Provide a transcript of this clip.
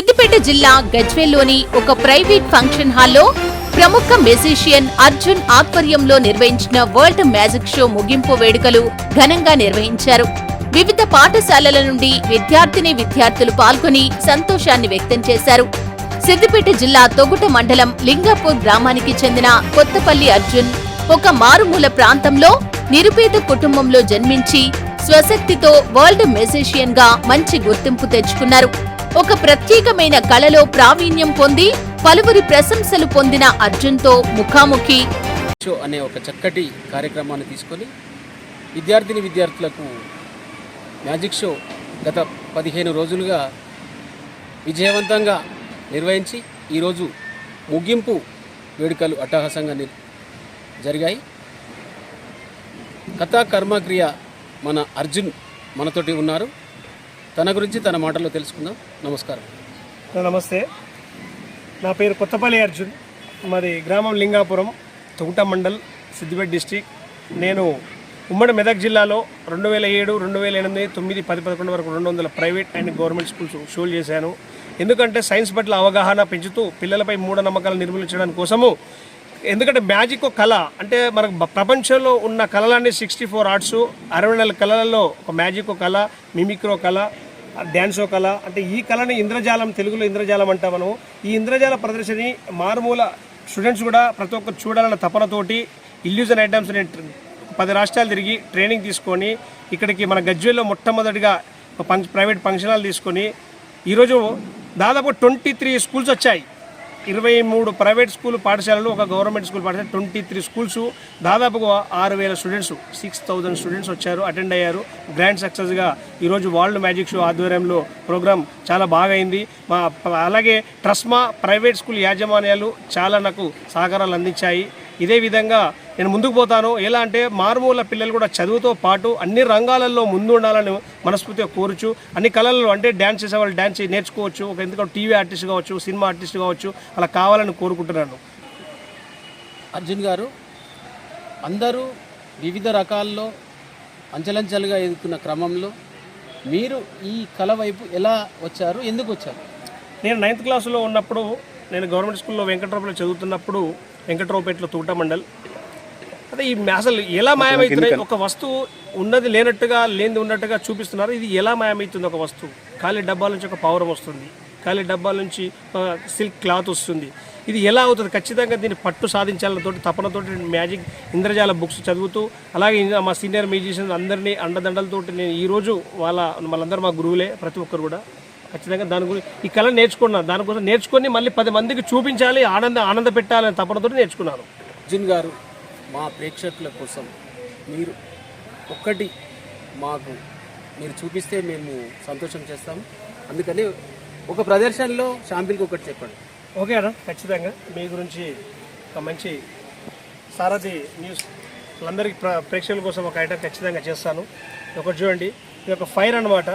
సిద్దిపేట జిల్లా గజ్వేల్లోని ఒక private function హాల్లో ప్రముఖ మెజిషియన్ అర్జున్ ఆధ్వర్యంలో నిర్వహించిన వరల్డ్ మ్యాజిక్ షో ముగింపు వేడుకలు ఘనంగా నిర్వహించారు. వివిధ పాఠశాలల నుండి విద్యార్థిని విద్యార్థులు పాల్గొని సంతోషాన్ని వ్యక్తం చేశారు. సిద్దిపేట జిల్లా తొగుట మండలం లింగాపూర్ గ్రామానికి చెందిన కొత్తపల్లి అర్జున్ ఒక మారుమూల ప్రాంతంలో నిరుపేద కుటుంబంలో జన్మించి స్వశక్తితో వరల్డ్ మెజిషియన్గా మంచి గుర్తింపు తెచ్చుకున్నారు. ఒక ప్రత్యేకమైన కళలో ప్రావీణ్యం పొంది పలువురి ప్రశంసలు పొందిన అర్జున్తో ముఖాముఖి. షో అనే ఒక చక్కటి కార్యక్రమాన్ని తీసుకొని విద్యార్థిని విద్యార్థులకు మ్యాజిక్ షో గత పదిహేను రోజులుగా విజయవంతంగా నిర్వహించి ఈరోజు ముగింపు వేడుకలు అట్టహాసంగా జరిగాయి. కథా కర్మక్రియ మన అర్జున్ మనతోటి ఉన్నారు. తన గురించి తన మాటల్లో తెలుసుకుందాం. నమస్కారం. నమస్తే. నా పేరు కొత్తపల్లి అర్జున్. మాది గ్రామం లింగాపురం తొగుట మండల్ సిద్దిపేట డిస్టిక్. నేను ఉమ్మడి మెదక్ జిల్లాలో రెండు వేల ఏడు రెండు వేల ఎనిమిది తొమ్మిది పది పదకొండు వరకు రెండు వందల ప్రైవేట్ అండ్ గవర్నమెంట్ స్కూల్స్ షోలు చేశాను. ఎందుకంటే సైన్స్ పట్ల అవగాహన పెంచుతూ పిల్లలపై మూఢనమ్మకాలు నిర్మూలించడానికి కోసము ఎందుకంటే మ్యాజిక్ కళ. అంటే మనకు ప్రపంచంలో ఉన్న కళలన్నీ సిక్స్టీ ఫోర్ ఆర్ట్స్ అరవై నెలల కళలలో ఒక మ్యాజిక్ కళ మిమిక్రో కళ డ్యాన్సో కళ అంటే ఈ కళని ఇంద్రజాలం తెలుగులో ఇంద్రజాలం అంటాం మనం. ఈ ఇంద్రజాల ప్రదర్శని మారుమూల స్టూడెంట్స్ కూడా ప్రతి ఒక్కరు చూడాలన్న తపనతోటి ఇల్యూజన్ ఐటమ్స్ పది రాష్ట్రాలు తిరిగి ట్రైనింగ్ తీసుకొని ఇక్కడికి మన గజ్వేల్లో మొట్టమొదటిగా ప్రైవేట్ ఫంక్షన్ హాల్ తీసుకొని ఈరోజు దాదాపు ట్వంటీ త్రీ స్కూల్స్ వచ్చాయి. ఇరవై మూడు ప్రైవేట్ స్కూల్ పాఠశాలలు ఒక గవర్నమెంట్ స్కూల్ పాఠశాల ట్వంటీ త్రీ స్కూల్స్. దాదాపుగా ఆరు వేల స్టూడెంట్స్ సిక్స్ థౌజండ్ స్టూడెంట్స్ వచ్చారు అటెండ్ అయ్యారు. గ్రాండ్ సక్సెస్గా ఈరోజు వరల్డ్ మ్యాజిక్ షో ఆధ్వర్యంలో ప్రోగ్రామ్ చాలా బాగా అయింది. మా అలాగే ట్రస్మా ప్రైవేట్ స్కూల్ యాజమాన్యాలు చాలా నాకు సహకారాలు అందించాయి. ఇదే విధంగా నేను ముందుకు పోతాను. ఎలా అంటే మారుమూల పిల్లలు కూడా చదువుతో పాటు అన్ని రంగాలలో ముందు ఉండాలని మనస్ఫూర్తిగా కోరుచు అన్ని కళల్లో అంటే డ్యాన్స్ చేసే వాళ్ళు డ్యాన్స్ నేర్చుకోవచ్చు. ఒక ఎందుకంటే టీవీ ఆర్టిస్ట్ కావచ్చు సినిమా ఆర్టిస్ట్ కావచ్చు అలా కావాలని కోరుకుంటున్నాను. అర్జున్ గారు అందరూ వివిధ రకాల్లో అంచెలంచెలుగా ఎదుగుతున్న క్రమంలో మీరు ఈ కళ వైపు ఎలా వచ్చారు? ఎందుకు వచ్చారు? నేను నైన్త్ క్లాసులో ఉన్నప్పుడు నేను గవర్నమెంట్ స్కూల్లో వెంకట్రావులో చదువుతున్నప్పుడు వెంకట్రావుపేటలో తూట మండల్ అదే ఈ అసలు ఎలా మాయమవుతున్నాయి ఒక వస్తువు ఉన్నది లేనట్టుగా లేనిది ఉన్నట్టుగా చూపిస్తున్నారు. ఇది ఎలా మాయమవుతుంది ఒక వస్తువు? ఖాళీ డబ్బాల నుంచి ఒక పౌరం వస్తుంది. ఖాళీ డబ్బాల నుంచి సిల్క్ క్లాత్ వస్తుంది. ఇది ఎలా అవుతుంది? ఖచ్చితంగా దీన్ని పట్టు సాధించాలతోటి తపనతోటి మ్యాజిక్ ఇంద్రజాల బుక్స్ చదువుతూ అలాగే మా సీనియర్ మ్యూజిషియన్స్ అందరినీ అండదండలతోటి నేను ఈరోజు వాళ్ళ వాళ్ళందరూ మా గురువులే ప్రతి ఒక్కరు కూడా. ఖచ్చితంగా దాని గురించి ఈ కళ నేర్చుకున్నాను దానికోసం నేర్చుకొని మళ్ళీ పది మందికి చూపించాలి ఆనంద ఆనంద పెట్టాలని తపనతో నేర్చుకున్నాను. అర్జున్ గారు మా ప్రేక్షకుల కోసం మీరు ఒక్కటి మాకు మీరు చూపిస్తే మేము సంతోషం చేస్తాం. అందుకని ఒక ప్రదర్శనలో షాంపిల్కి ఒకటి చెప్పండి. ఓకే అన్న ఖచ్చితంగా. మీ గురించి ఒక మంచి సారథి న్యూస్ అందరికీ ప్ర ప్రేక్షకుల కోసం ఒక ఐటమ్ ఖచ్చితంగా చేస్తాను. ఒకటి చూడండి ఇది ఒక ఫైర్ అన్నమాట.